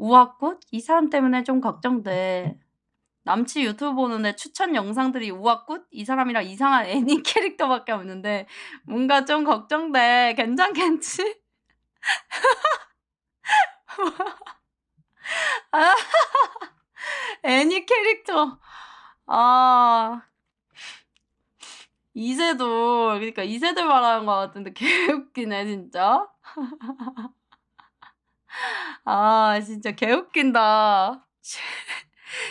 우아꽃? 이 사람 때문에 좀 걱정돼. 남치 유튜브 보는데 추천 영상들이 우아꽃? 이 사람이랑 이상한 애니 캐릭터밖에 없는데 뭔가 좀 걱정돼. 괜찮겠지? 아, 애니 캐릭터. 아. 이세돌. 그러니까 이세돌 말하는 것 같은데 개웃기네 진짜. 아 진짜 개웃긴다. 실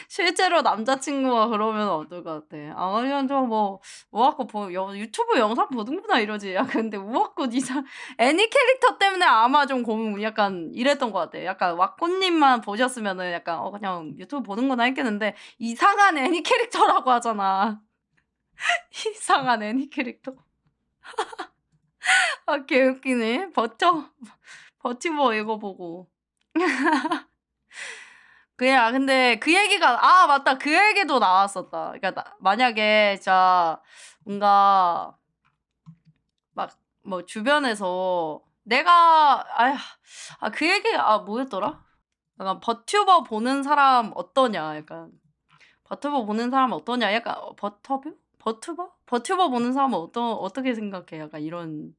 실제로 남자친구가 그러면 어떨 것 같아? 아 그냥 좀뭐 우아꽃 보여 유튜브 영상 보는구나 이러지. 야 근데 우아꽃 이 사람 애니 캐릭터 때문에 아마 좀 고민 약간 이랬던 것 같아. 약간 왁꽃님만 보셨으면은 약간 '어 그냥 유튜브 보는구나.' 했겠는데 이상한 애니 캐릭터라고 하잖아. 이상한 애니 캐릭터. 아 개웃기네. 버텨 버티버 이거 보고. 그냥 근데 그 얘기가 아 맞다. 그 얘기도 나왔었다. 그러니까 나 만약에 진짜 뭔가 막 뭐 주변에서 내가 아휴 아그 얘기 아 뭐였더라? 약간 "버튜버 보는 사람 어떠냐?" 약간 "버튜버 보는 사람은 어떠냐?" 약간 어 버터뷰? 버튜버? "버튜버 보는 사람은 어떠 어떻게 생각해?" 약간 이런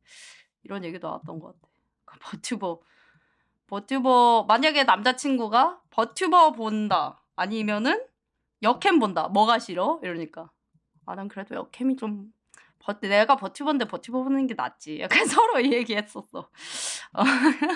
이런 얘기도 나왔던 것 같아. 그 버튜버 버튜버 만약에 남자친구가 "버튜버 본다." 아니면은 "여캠 본다." "뭐가 싫어?" 이러니까 "아 난 그래도 여캠이 좀 버 내가 버튜버인데 버튜버 보는 게 낫지." 약간 서로 이 얘기했었어. 어.